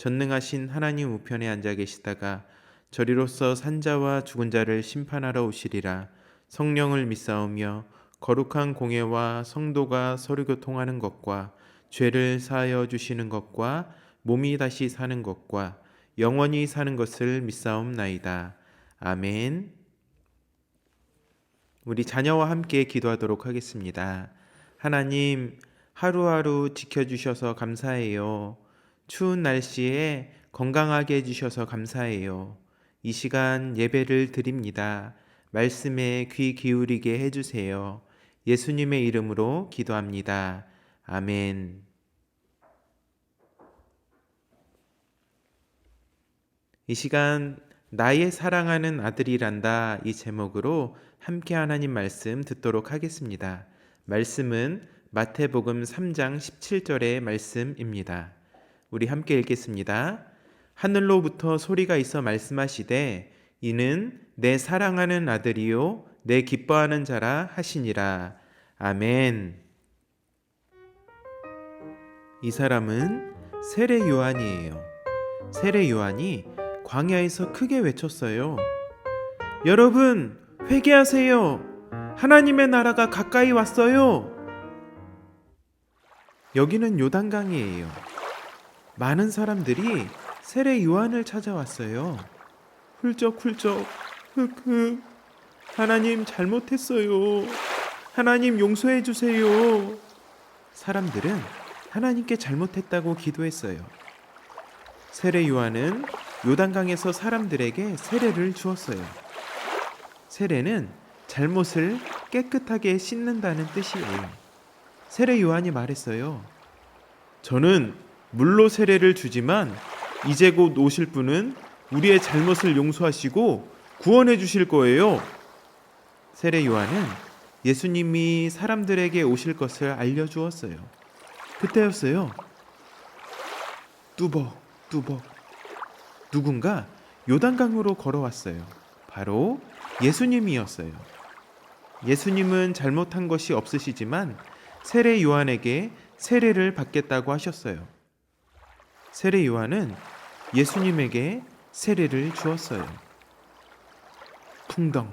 전능하신 하나님 우편에 앉아 계시다가 저리로서 산자와 죽은 자를 심판하러 오시리라 성령을 믿사오며 거룩한 공예와 성도가 서로 교통하는 것과 죄를 사하여 주시는 것과 몸이 다시 사는 것과 영원히 사는 것을 믿사옵나이다. 아멘. 우리 자녀와 함께 기도하도록 하겠습니다. 하나님, 하루하루 지켜주셔서 감사해요. 추운 날씨에 건강하게 해주셔서 감사해요. 이 시간 예배를 드립니다. 말씀에 귀 기울이게 해주세요. 예수님의 이름으로 기도합니다. 아멘. 이 시간 나의 사랑하는 아들이란다 이 제목으로 함께 하나님 말씀 듣도록 하겠습니다. 말씀은 마태복음 3장 17절의 말씀입니다. 우리 함께 읽겠습니다. 하늘로부터 소리가 있어 말씀하시되 이는 내 사랑하는 아들이요 내 기뻐하는 자라 하시니라. 아멘. 이 사람은 세례 요한이에요. 세례 요한이 광야에서 크게 외쳤어요. 여러분, 회개하세요. 하나님의 나라가 가까이 왔어요. 여기는 요단강이에요. 많은 사람들이 세례 요한을 찾아왔어요. 훌쩍훌쩍, 흑흑. 하나님 잘못했어요. 하나님 용서해 주세요. 사람들은 하나님께 잘못했다고 기도했어요. 세례 요한은 요단강에서 사람들에게 세례를 주었어요. 세례는 잘못을 깨끗하게 씻는다는 뜻이에요. 세례 요한이 말했어요. 저는 물로 세례를 주지만 이제 곧 오실 분은 우리의 잘못을 용서하시고 구원해 주실 거예요. 세례 요한은 예수님이 사람들에게 오실 것을 알려주었어요. 그때였어요. 뚜벅, 뚜벅. 누군가 요단강으로 걸어왔어요. 바로 예수님이었어요. 예수님은 잘못한 것이 없으시지만 세례 요한에게 세례를 받겠다고 하셨어요. 세례 요한은 예수님에게 세례를 주었어요. 풍덩.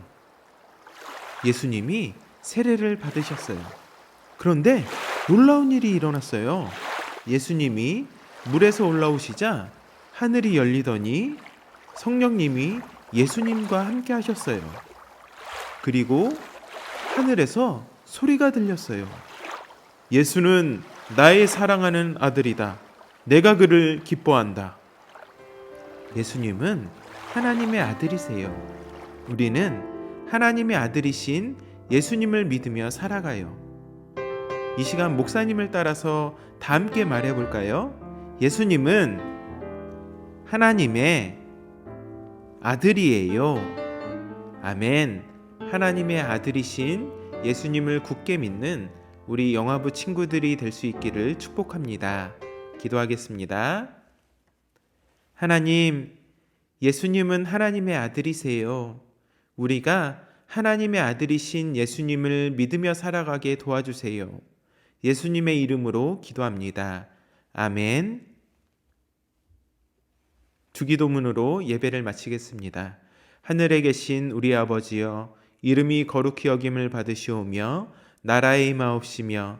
예수님이 세례를 받으셨어요. 그런데 놀라운 일이 일어났어요. 예수님이 물에서 올라오시자 하늘이 열리더니 성령님이 예수님과 함께 하셨어요. 그리고 하늘에서 소리가 들렸어요. 예수는 나의 사랑하는 아들이다. 내가 그를 기뻐한다. 예수님은 하나님의 아들이세요. 우리는 하나님의 아들이신 예수님을 믿으며 살아가요. 이 시간 목사님을 따라서 다 함께 말해 볼까요? 예수님은 하나님의 아들이에요. 아멘. 하나님의 아들이신 예수님을 굳게 믿는 우리 영화부 친구들이 될 수 있기를 축복합니다. 기도하겠습니다. 하나님, 예수님은 하나님의 아들이세요. 우리가 하나님의 아들이신 예수님을 믿으며 살아가게 도와주세요. 예수님의 이름으로 기도합니다. 아멘. 주기도문으로 예배를 마치겠습니다. 하늘에 계신 우리 아버지여, 이름이 거룩히 여김을 받으시오며, 나라의 임하옵시며,